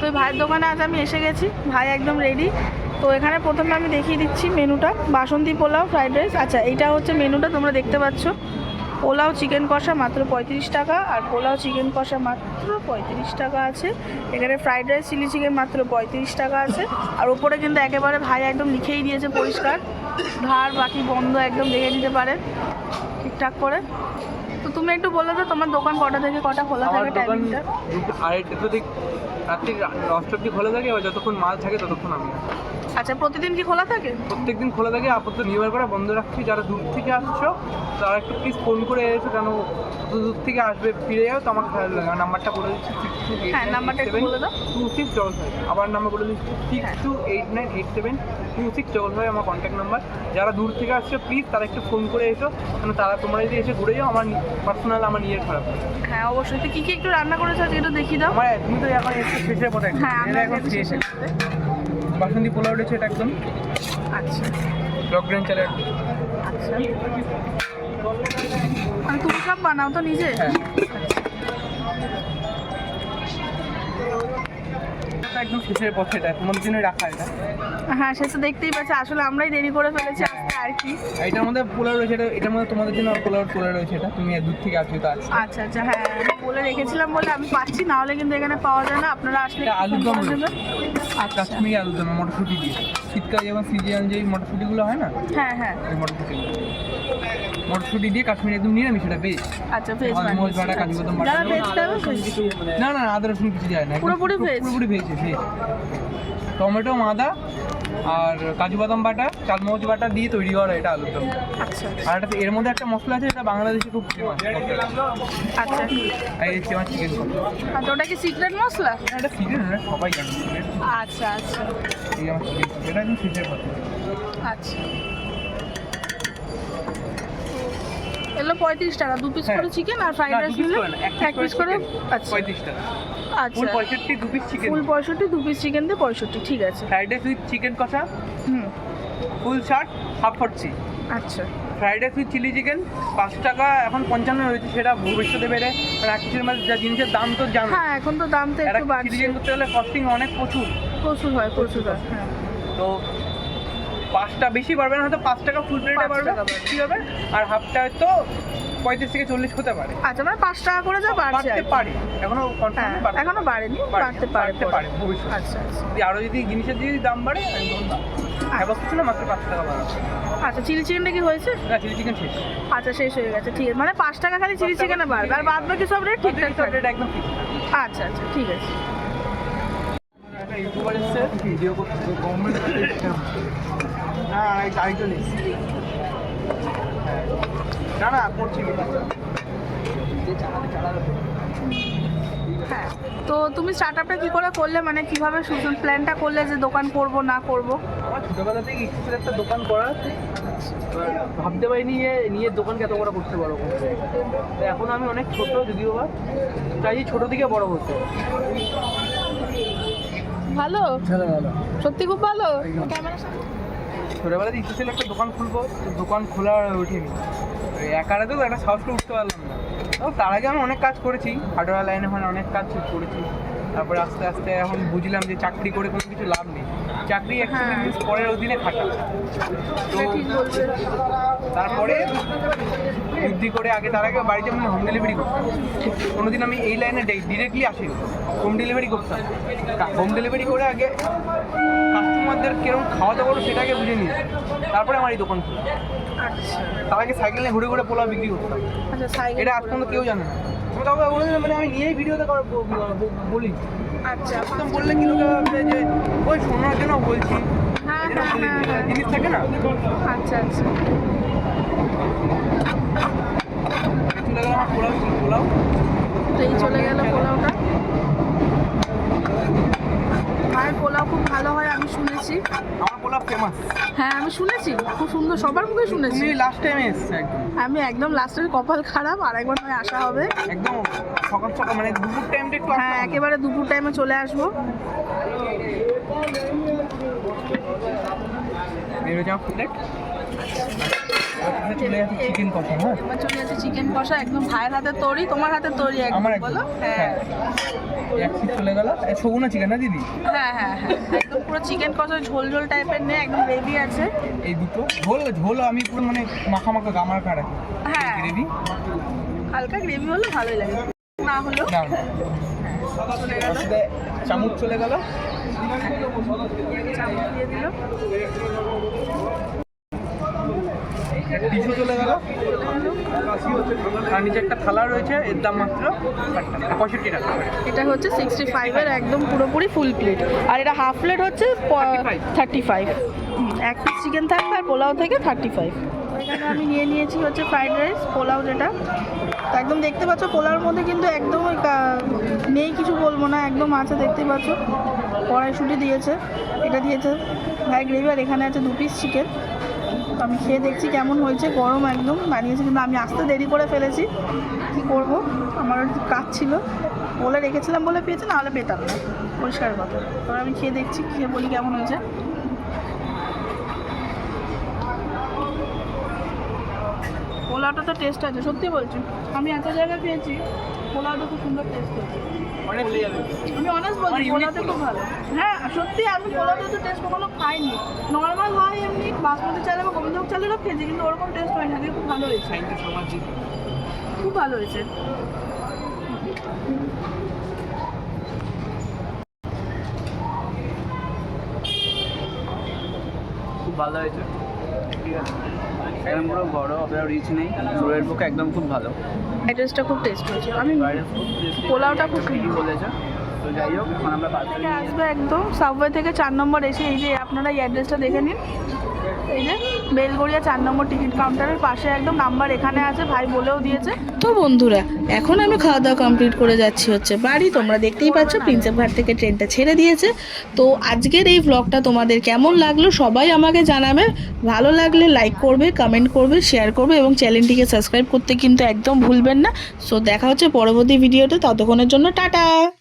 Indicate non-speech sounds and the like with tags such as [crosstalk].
তো ভাইয়ের দোকানে আজ আমি এসে গেছি, ভাই একদম রেডি তো এখানে প্রথমে আমি দেখিয়ে দিচ্ছি মেনুটা। বাসন্তী পোলাও ফ্রাইড রাইস আচ্ছা এইটা হচ্ছে মেনুটা, তোমরা দেখতে পাচ্ছ। পোলাও চিকেন কষা মাত্র পঁয়ত্রিশ টাকা, আর পোলাও চিকেন কষা মাত্র পঁয়ত্রিশ টাকা আছে। এখানে ফ্রাইড রাইস চিলি চিকেন মাত্র পঁয়ত্রিশ টাকা আছে। আর ওপরে কিন্তু একেবারে ভাই একদম লিখেই দিয়েছে পরিষ্কার। ধার বাকি বন্ধ একদম দেখে নিতে পারে, ঠিকঠাক করে। তুমি একটু বলে দাও তোমার দোকান কটা থেকে কটা খোলা থাকে টাইমিংটা আড়াইটে দিক রাত্রি দশটা অব্দি খোলা থাকে এবার যতক্ষণ মাল থাকে ততক্ষণ আমি আচ্ছা প্রতিদিন কি খোলা থাকে? প্রত্যেকদিন খোলা থাকে আপাতত নির্ভর করে বন্ধ রাখছি। যারা দূর থেকে আসছো তারা একটু প্লিজ ফোন করে এসো কেন দূর থেকে আসবে ফিরে যাও তো আমার খেয়াল লাগে নাম্বারটা বলে দিচ্ছি সিক্স টু হ্যাঁ, নাম্বারটা বলে দাও। টু সিক্স ডবল ফাইভ আবার নাম্বার বলে দিচ্ছি six. Two eight nine eight seven two six double five আমার কন্ট্যাক্ট নাম্বার যারা দূর থেকে আসছো প্লিজ তারা একটু ফোন করে এসো কেন তারা তোমরা যদি এসে ঘুরে যাও আমার পার্সোনাল আমার নিজের খারাপ। হ্যাঁ অবশ্যই। তো কি কি একটু রান্না করেছ আজকে একটু দেখিয়ে দাও। আমার তুমি তো এখন একটু শেষের পথে হ্যাঁ আমরা এখন শেষ। বাসন্তী পোলাও রয়েছে এটা একদম। আচ্ছা। লকডাউন চলে আচ্ছা। মানে তুমি সব বানাও তো নিজে? হ্যাঁ। একদম শেষের পথে এটা। তোমাদের জন্য রাখা এটা। হ্যাঁ সে তো দেখতেই পাচ্ছি। আসলে আমরাই দেরি করে ফেলেছি। আর কি আর এটার মধ্যে পোলাও রয়েছে এটা এটার মধ্যে তোমাদের জন্য পোলাও পোলাও রয়েছে এটা তুমি দূর থেকে আসবে তো আচ্ছা আচ্ছা হ্যাঁ বলে রেখেছিলাম বলে আমি পাচ্ছি না হলে কিন্তু এখানে পাওয়া যায় না আপনারা আসলে আলুর দম। আচ্ছা কাশ্মীরি আলু দম মটরশুঁটি দিয়ে। শীতকালে যেমন সিজন যে মটরশুঁটিগুলো হয় না? হ্যাঁ হ্যাঁ। ওই মটরশুঁটিগুলো মটরশুঁটি দিয়ে কাশ্মীরি একদম নিরামিষ এটা বেশ আচ্ছা ভেজ মরিচ বাটা, কাজু বাদাম। যারা ভেজ খাবে না না আদা রসুন কিছু যায় না পুরোপুরি পুরো- পুরোপুরি ভেজ ভেজ টমেটো আদা আর কাজু বাদাম বাটা চালমগজ বাটা দিয়ে তৈরি করা এটা আলুর দম। আচ্ছা আর একটা এর মধ্যে একটা মশলা আছে এটা বাংলাদেশে খুব ফেমাস আচ্ছা। এই হচ্ছে আমার চিকেন আচ্ছা ওটা কি সিক্রেট মশলা? এটা সিক্রেট না সবাই জানে আচ্ছা আচ্ছা। এই আমার চিকেন এটা একদম কথা আচ্ছা। এগুলো পঁয়ত্রিশ টাকা দু পিস হ্যাঁ। করে চিকেন আর ফ্রাইড রাইস নিলে এক পিস করে আচ্ছা। পঁয়ত্রিশ টাকা। ফুল আচ্ছা পঁয়ষট্টি দু পিস চিকেন ফুল পঁয়ষট্টি দু পিস চিকেন দিয়ে পঁয়ষট্টি ঠিক আছে। ফ্রাইড রাইস উইথ চিকেন কষা। হুম। ফুল শার্ট হাফ ফরচি আচ্ছা। Fried rice with chilli chicken পাঁচ টাকা এখন পঞ্চান্ন হয়েছে সেটা ভবিষ্যতে বেড়ে। এক কিছুর মধ্যে যা জিনিসের দাম তো জানো। হ্যাঁ এখন তো দাম তো একটা একটু চিলি চিকেন করতে গেলে কস্টিং অনেক প্রচুর। প্রচুর হয় প্রচুর হয় হ্যাঁ। তো পাঁচটা বেশি পারবে না হয়তো পাঁচ টাকা ফুল প্লেটে পারবে কি হবে? আর হাফটা হয়তো পঁয়ত্রিশ থেকে চল্লিশ হতে পারে। আচ্ছা মানে পাঁচ টাকা করে যা বাড়তে পারে। এখনও হ্যাঁ এখনও বাড়েনি বাড়তে পারে বাড়তে পরে। ভবিষ্যতে। আচ্ছা আচ্ছা। যদি আরও যদি জিনিসের যদি দাম বাড়ে হ্যাঁ কিছু না মাত্র পাঁচ টাকা বাড়বে। আচ্ছা চিলি চিকেনটা কি হয়েছে? না চিলি চিকেন শেষ। আচ্ছা শেষ হয়ে গেছে ঠিক আছে। মানে পাঁচ টাকা খালি চিলি চিকেনে বাড়বে। আর বাদ বাকি সব রেট ঠিকঠাক থাকবে রেট একদম আচ্ছা আচ্ছা ঠিক আছে। ইউটিউবার এসছে ভিডিও করতে গভর্নমেন্ট [laughs] না এই এসছে হ্যাঁ। না না করছি। হ্যাঁ। তো তুমি স্টার্ট আপটা কী করে করলে? মানে কীভাবে সুযোগ প্ল্যানটা করলে যে দোকান করব না করব? আমার ছোটবেলা থেকে ইচ্ছে একটা দোকান করার ভাবতে পারিনি যে নিয়ে দোকানকে এত বড় করতে পারব। তো এখন আমি অনেক ছোট যদিও বা চাইছি ছোট থেকে বড় হতে। ভালো? ভালো সত্যি খুব ভালো। ক্যামেরার সামনে? ছোটবেলাতে ইচ্ছে ছিল একটা দোকান খুলবো তো দোকান খোলা উঠিনি একারে তো একা একটা সাহস করে উঠতে পারলাম না। তো তার আগে আমি অনেক কাজ করেছি হার্ডওয়্যার লাইনে হয় অনেক কাজ করেছি। তারপরে আস্তে আস্তে এখন বুঝলাম যে চাকরি করে কোনো কিছু লাভ নেই। চাকরি অ্যাকচুয়ালি হ্যাঁ। পরের অধীনে খাটা তারপরে বুদ্ধি করে আগে তার আগে বাড়িতে আমি হোম ডেলিভারি করতাম। কোনোদিন আমি এই লাইনে ডিরেক্টলি আসিনি। হোম ডেলিভারি করতাম। হোম ডেলিভারি করে আগে কাস্টমারদের কীরকম খাওয়াতে পারব সেটা আগে বুঝে নিই তারপরে আমার এই দোকান খুলি। আচ্ছা। তার আগে সাইকেল নিয়ে ঘুরে ঘুরে পোলাও বিক্রি করতাম। আচ্ছা এটা আজ পর্যন্ত কেউ জানে না। আমি বলে মানে আমি নিয়েই ভিডিওতে কর- বলি আচ্ছা একদম বললে কি লোকে ভাববে যে ওই শোনার জন্য বলছি। হ্যাঁ হ্যাঁ হ্যাঁ হ্যাঁ। জিনিস থাকে না? আচ্ছা আচ্ছা। চলে গেল আমার পোলাও পোলাও। তো এই চলে গেল পোলাওটা মায়ের পোলাও খুব ভালো হয় আমি শুনেছি। আমার পোলাও ফেমাস হ্যাঁ আমি শুনেছি খুব সুন্দর সবার মুখে শুনেছি। তুমি লাস্ট টাইমে এসছো একদম। আমি একদম লাস্টের কপাল খারাপ আর একবার নয় আসা হবে। একদম সকাল সকাল মানে দুপুর টাইমটা একটু হ্যাঁ একেবারে দুপুর টাইমে চলে আসব। বের যাওয়া প্লেট চলে যাচ্ছে চিকেন কষা হ্যাঁ? এবার চলে যাচ্ছে চিকেন কষা একদম ভাইয়ের হাতে তৈরি তোমার হাতে তৈরি একদম আমার একদম বলো? হ্যাঁ। হ্যাঁ। এক সিট চলে গেল। সগুনা চিকেন না দিদি? হ্যাঁ হ্যাঁ হ্যাঁ। একদম পুরো চিকেন কষা ঝোল ঝোল টাইপের নেই একদম রেডি আছে। এই দুটো। ঝোল ঝোল আমি পুরো মানে মাখা মাখা গামার কাটা হ্যাঁ। গ্রেভি হালকা গ্রেভি হলে ভালোই লাগে। না হলেও। না। গেল। চামচ চলে গেল। চামচ দিয়ে দিল। টিস্যু চলে গেল। আর নিচে একটা থালা রয়েছে এর দাম মাত্র পঁয়ষট্টি টাকা এটা হচ্ছে সিক্সটি ফাইভের একদম পুরোপুরি ফুল প্লেট আর এটা হাফ প্লেট হচ্ছে থার্টি ফাইভ এক পিস চিকেন থাকবে আর পোলাও থেকে থার্টি ফাইভ এখানে আমি নিয়ে নিয়েছি হচ্ছে ফ্রাইড রাইস পোলাও যেটা। একদম দেখতে পাচ্ছ পোলাওর মধ্যে কিন্তু একদম ওই নেই কিছু বলব না একদম আছে দেখতে পাচ্ছ। কড়াইশুটি দিয়েছে এটা দিয়েছে। ভাই গ্রেভি আর এখানে আছে দু পিস চিকেন তো আমি খেয়ে দেখছি কেমন হয়েছে, গরম একদম, বানিয়েছে কিন্তু আমি আসতে দেরি করে ফেলেছি। কি করব? আমার কাজ ছিল। বলে রেখেছিলাম বলে পেয়েছে, না হলে পেতাম না। পরিষ্কার কথা। তবে আমি খেয়ে দেখছি, খেয়ে বলি কেমন হয়েছে। পোলাওটা তো টেস্ট আছে সত্যি বলছি। আমি এত জায়গায় খেয়েছি পোলাওটা খুব সুন্দর টেস্ট হয়েছে। আমি অনেস্ট বলছি পোলাওটা খুব ভালো। হ্যাঁ সত্যি আমি পোলাওটা তো টেস্ট কখনো খাইনি। নর্মাল হয় এমনি বাসমতি চালে বা গোবিন্দভোগ চালেরও খেয়েছি কিন্তু ওরকম টেস্ট হয় না খুব ভালো হয়েছে। খুব ভালো হয়েছে। খুব ভালো হয়েছে। একদম পুরো বড় অতটা রিচ নেই। রোয়ের পক্ষে একদম খুব ভালো। ফ্রাইড রাইসটা খুব টেস্ট হয়েছে। আমি পোলাওটা খুব ঠিকই বলেছে? তো যাই হোক এখন আমরা আসবে একদম সাবওয়ে থেকে চার নম্বর এসে এই যে আপনারা এই অ্যাড্রেসটা দেখে নিন। এই যে বেলগড়িয়া চার নম্বর টিকিট কাউন্টারের পাশে একদম নাম্বার এখানে আছে, ভাই বলেও দিয়েছে। তো বন্ধুরা, এখন আমি খাওয়া দাওয়া কমপ্লিট করে যাচ্ছি হচ্ছে বাড়ি। তোমরা দেখতেই পাচ্ছ প্রিন্সেপ ঘাট থেকে ট্রেনটা ছেড়ে দিয়েছে। তো আজকের এই ব্লগটা তোমাদের কেমন লাগল সবাই আমাকে জানাবে। ভালো লাগলে লাইক করবে কমেন্ট করবে শেয়ার করবে এবং চ্যানেলটিকে সাবস্ক্রাইব করতে কিন্তু একদম ভুলবেন না। সো দেখা হচ্ছে পরবর্তী ভিডিওতে ততক্ষণের জন্য টাটা!